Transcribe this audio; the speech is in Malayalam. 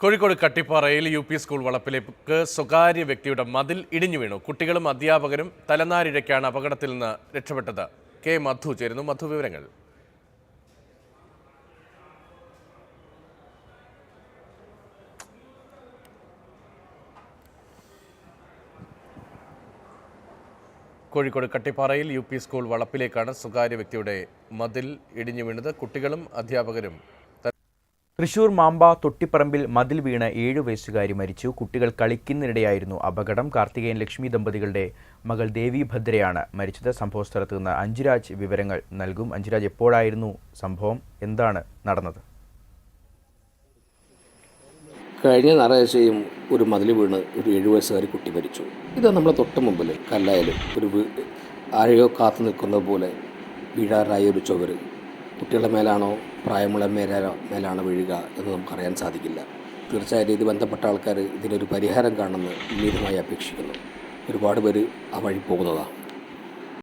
കോഴിക്കോട് കട്ടിപ്പാറയിൽ യു പി സ്കൂൾ വളപ്പിലേക്ക് സ്വകാര്യ വ്യക്തിയുടെ മതിൽ ഇടിഞ്ഞു വീണു. കുട്ടികളും അധ്യാപകരും തലനാരിഴയ്ക്കാണ് അപകടത്തിൽ നിന്ന് രക്ഷപ്പെട്ടത്. കെ മധു ചേരുന്നു. മധു വിവരങ്ങൾ. കോഴിക്കോട് കട്ടിപ്പാറയിൽ യു പി സ്കൂൾ വളപ്പിലേക്കാണ് സ്വകാര്യ വ്യക്തിയുടെ മതിൽ ഇടിഞ്ഞു വീണത്. കുട്ടികളും അധ്യാപകരും തൃശൂർ മാമ്പ തൊട്ടിപ്പറമ്പിൽ മതിൽ വീണ് ഏഴു വയസ്സുകാരി മരിച്ചു. കുട്ടികൾ കളിക്കുന്നതിനിടെയായിരുന്നു അപകടം. കാർത്തികേയൻ ലക്ഷ്മി ദമ്പതികളുടെ മകൾ ദേവി ഭദ്രയാണ് മരിച്ചത്. സംഭവസ്ഥലത്ത് നിന്ന് അഞ്ജുരാജ് വിവരങ്ങൾ നൽകും. അഞ്ജുരാജ് എപ്പോഴായിരുന്നു സംഭവം? എന്താണ് നടന്നത്? കഴിഞ്ഞ ഞായറാഴ്ചയും ഒരു മതിൽ വീണ് ഒരു ഏഴു വയസ്സുകാരി കുട്ടി മരിച്ചു. ഇത് നമ്മളെ തൊട്ട് മുമ്പിൽ കല്ലായാലും ഒരു ആഴയോ കാത്തു നിൽക്കുന്നത് പോലെ വീഴാറായ ഒരു ചുവര് കുട്ടികളുടെ മേലാണോ പ്രായമുള്ള മേലാണോ മേലാണോ വീഴുക എന്ന് നമുക്കറിയാൻ സാധിക്കില്ല. തീർച്ചയായിട്ടും ഇത് ബന്ധപ്പെട്ട ആൾക്കാർ ഇതിനൊരു പരിഹാരം കാണുമെന്ന് വിനീതമായി അപേക്ഷിക്കുന്നു. ഒരുപാട് പേര് ആ വഴി പോകുന്നതാണ്